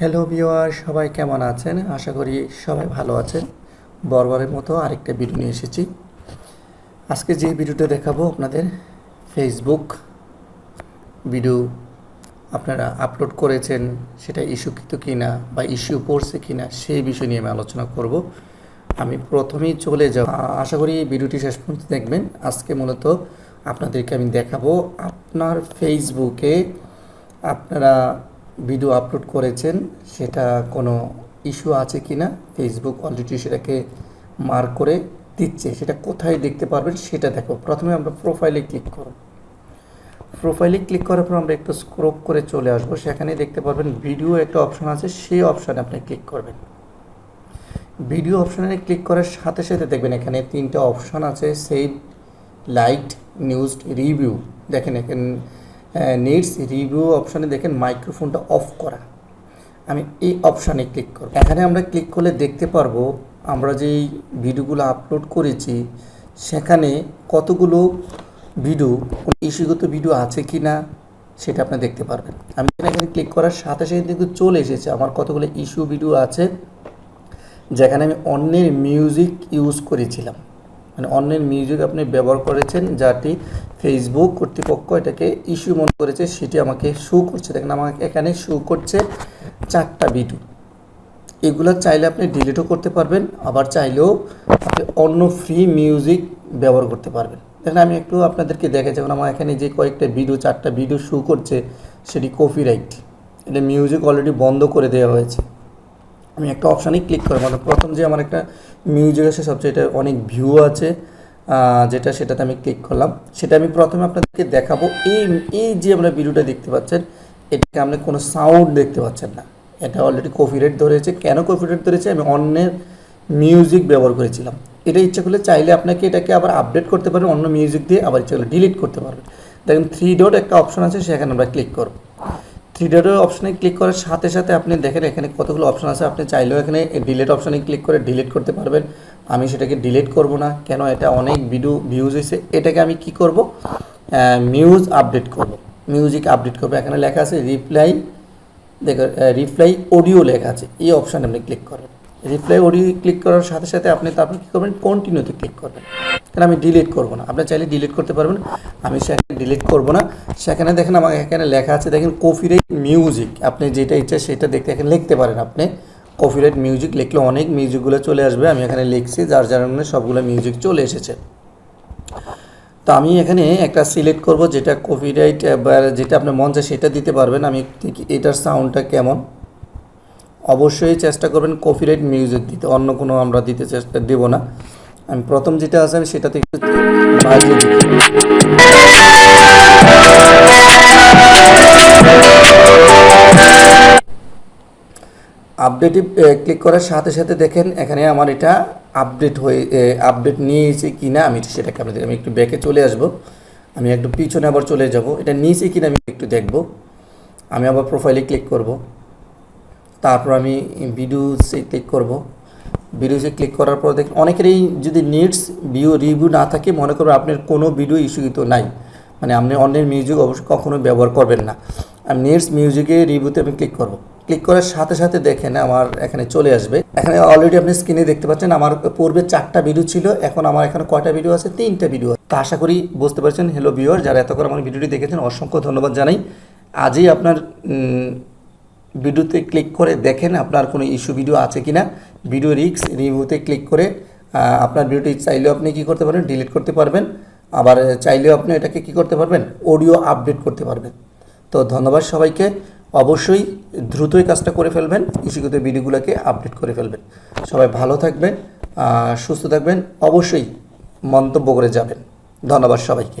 Hello ভিওয়ার সবাই কেমন আছেন? আশা করি সবাই ভালো আছেন। বরবারের মতো আরেকটা ভিডিও নিয়ে এসেছি। আজকে যে ভিডিওটা দেখাবো আপনাদের ফেসবুক ভিডিও আপনারা আপলোড করেছেন, সেটা ইস্যুকৃত কিনা বা ইস্যু পড়ছে কিনা, সেই বিষয় নিয়ে আমি আলোচনা করব। আমি প্রথমেই চলে যাব। আশা করি ভিডিওটি শেষ পর্যন্ত দেখবেন। আজকে মূলত আপনাদেরকে আমি দেখাবো আপনার ফেসবুকে আপনারা ভিডিও আপলোড করেছেন, সেটা কোনো ইস্যু আছে কি না ফেসবুক অলরেডি সেটাকে মার্ক করে দিচ্ছে। সেটা কোথায় দেখতে পারবেন সেটা দেখো। প্রথমে আমরা প্রোফাইলে ক্লিক করব। প্রোফাইলে ক্লিক করার পর আমরা একটু স্ক্রোপ করে চলে আসব। সেখানে দেখতে পারবেন ভিডিও একটা অপশন আছে, সেই অপশানে আপনি ক্লিক করবেন। ভিডিও অপশানে ক্লিক করার সাথে সাথে দেখবেন এখানে তিনটা অপশন আছে সেভ লাইট নিউজ রিভিউ দেখেন এখানে নিডস রিভিউ অপশানে দেখেন মাইক্রোফোনটা অফ করা। আমি এই অপশানে ক্লিক করব। এখানে আমরা ক্লিক করলে দেখতে পারব, আমরা যেই ভিডিওগুলো আপলোড করেছি, সেখানে কতগুলো ভিডিও ইস্যুগত ভিডিও আছে কি না সেটা আপনি দেখতে পারবেন। আমি এখানে ক্লিক করার সাথে সাথে কিন্তু চলে এসেছে আমার কতগুলো ইস্যু ভিডিও আছে, যেখানে আমি অন্যের মিউজিক ইউজ করেছিলাম। মানে অন্যের মিউজিক আপনি ব্যবহার করেছেন, যাটি ফেসবুক কর্তৃপক্ষ এটাকে ইস্যু মনে করেছে, সেটি আমাকে শো করছে। দেখেন, আমাকে এখানে শো করছে চারটা ভিডিও এগুলো চাইলে আপনি ডিলিটও করতে পারবেন, আবার চাইলেও আপনি অন্য ফ্রি মিউজিক ব্যবহার করতে পারবেন। দেখেন, আমি একটু আপনাদেরকে দেখে যেমন আমার এখানে যে কয়েকটা ভিডিও চারটা ভিডিও শো করছে, সেটি কপিরাইট এটা মিউজিক অলরেডি বন্ধ করে দেওয়া হয়েছে। আমি একটা অপশানে ক্লিক করব মানে প্রথম যে আমার একটা মিউজিক আছে সবচেয়ে এটা অনেক ভিউ আছে যেটা সেটাতে আমি ক্লিক করলাম। সেটা আমি প্রথমে আপনাদেরকে দেখাবো। এই এই যে আমরা ভিডিওটা দেখতে পাচ্ছেন, এটাকে আপনি কোনো সাউন্ড দেখতে পাচ্ছেন না। এটা অলরেডি কপিরাইট ধরেছে। কেন কপিরাইট ধরেছে? আমি অন্যের মিউজিক ব্যবহার করেছিলাম। এটা ইচ্ছা করলে চাইলে আপনাকে এটাকে আবার আপডেট করতে পারবেন অন্য মিউজিক দিয়ে আবার ইচ্ছা করলে ডিলিট করতে পারবেন। দেখেন থ্রি ডট একটা অপশন আছে, সেখানে আমরা ক্লিক করব। থ্রি ডটের অপশনে ক্লিক করার সাথে সাথে আপনি দেখেন এখানে কতগুলো অপশন আছে। আপনি চাইলেও এখানে ডিলিট অপশনে ক্লিক করে ডিলিট করতে পারবেন। আমি সেটাকে ডিলিট করব না। কেন? এটা অনেক ভিডিও ভিউজ হয়েছে। এটাকে আমি কি করব? মিউজ আপডেট করব। মিউজিক আপডেট করব। এখানে লেখা আছে রিপ্লাই দেখো রিপ্লাই অডিও লেখা আছে। এই অপশানে আপনি ক্লিক করবেন রিপ্লাই অডিও ক্লিক করার সাথে সাথে আপনি তারপর কী করবেন? কন্টিনিউতে ক্লিক করবেন। কারণ আমি ডিলিট করব না। আপনি চাইলে ডিলিট করতে পারবেন। আমি সেখানে ডিলিট করব না। সেখানে দেখেন আমার এখানে লেখা আছে, দেখেন কপিরাইট মিউজিক আপনি যেটা ইচ্ছা সেটা দেখতে এখানে লিখতে পারেন আপনি। কপিরাইট মিউজিক লিখলে অনেক মিউজিকগুলো চলে আসবে। আমি এখানে লিখছি, যার যার কারণে সবগুলো মিউজিক চলে এসেছে। তো আমি এখানে একটা সিলেক্ট করব, যেটা কপিরাইট যেটা আপনার মন চায় সেটা দিতে পারবেন। আমি এটার সাউন্ডটা কেমন? অবশ্যই চেষ্টা করবেন কপিরাইট মিউজিক দিতে। অন্য কোনো আমরা দিতে চেষ্টা, দেব না। আমি প্রথম যেটা আছে আমি সেটাতে একটু বাজিয়ে ক্লিক করার সাথে সাথে দেখেন এখানে আমার এটা আপডেট হয়ে আপডেট নিয়েছে কি না আমি সেটাকে আপনাদের, আমি একটু ব্যাকে চলে আসব। আমি একটু পিছনে আবার চলে যাব। এটা নিয়েছে কি না আমি একটু দেখব। আমি আবার প্রোফাইলে ক্লিক করব। তারপর আমি ভিডিওসে ক্লিক করব। ভিডিওসে ক্লিক করার পর দেখ অনেকেরই যদি নিডস ভিউ রিভিউ না থাকে, মনে করবে আপনার কোনো ভিডিও ইস্যুকৃত নাই। মানে আপনি অন্যের মিউজিক অবশ্যই কখনো ব্যবহার করবেন না। আমি নিডস মিউজিকে রিভিউতে আমি ক্লিক করব। ক্লিক করার সাথে সাথে দেখেন আমার এখানে চলে আসবে। এখানে অলরেডি আপনি স্ক্রিনে দেখতে পাচ্ছেন, আমার পূর্বে চারটা ভিডিও ছিল, এখন আমার এখানে কয়টা ভিডিও আছে? তিনটা ভিডিও তা আশা করি বুঝতে পারছেন হ্যালো ভিউয়ার যারা এত করে আমার ভিডিওটি দেখেছেন, অসংখ্য ধন্যবাদ জানাই। আজই আপনার ভিডিওতে ক্লিক করে দেখেন আপনার কোনো ইস্যু ভিডিও আছে কি না ভিডিও রিক্স রিভিউতে ক্লিক করে আপনার ভিডিওটি চাইলেও আপনি কি করতে পারবেন? ডিলিট করতে পারবেন। আবার চাইলেও আপনি এটাকে কি করতে পারবেন? অডিও আপডেট করতে পারবেন। তো ধন্যবাদ সবাইকে। অবশ্যই দ্রুতই কাজটা করে ফেলবেন ইস্যুগত ভিডিওগুলোকে আপডেট করে ফেলবেন। সবাই ভালো থাকবেন সুস্থ থাকবেন, অবশ্যই মন্তব্য করে যাবেন। ধন্যবাদ সবাইকে।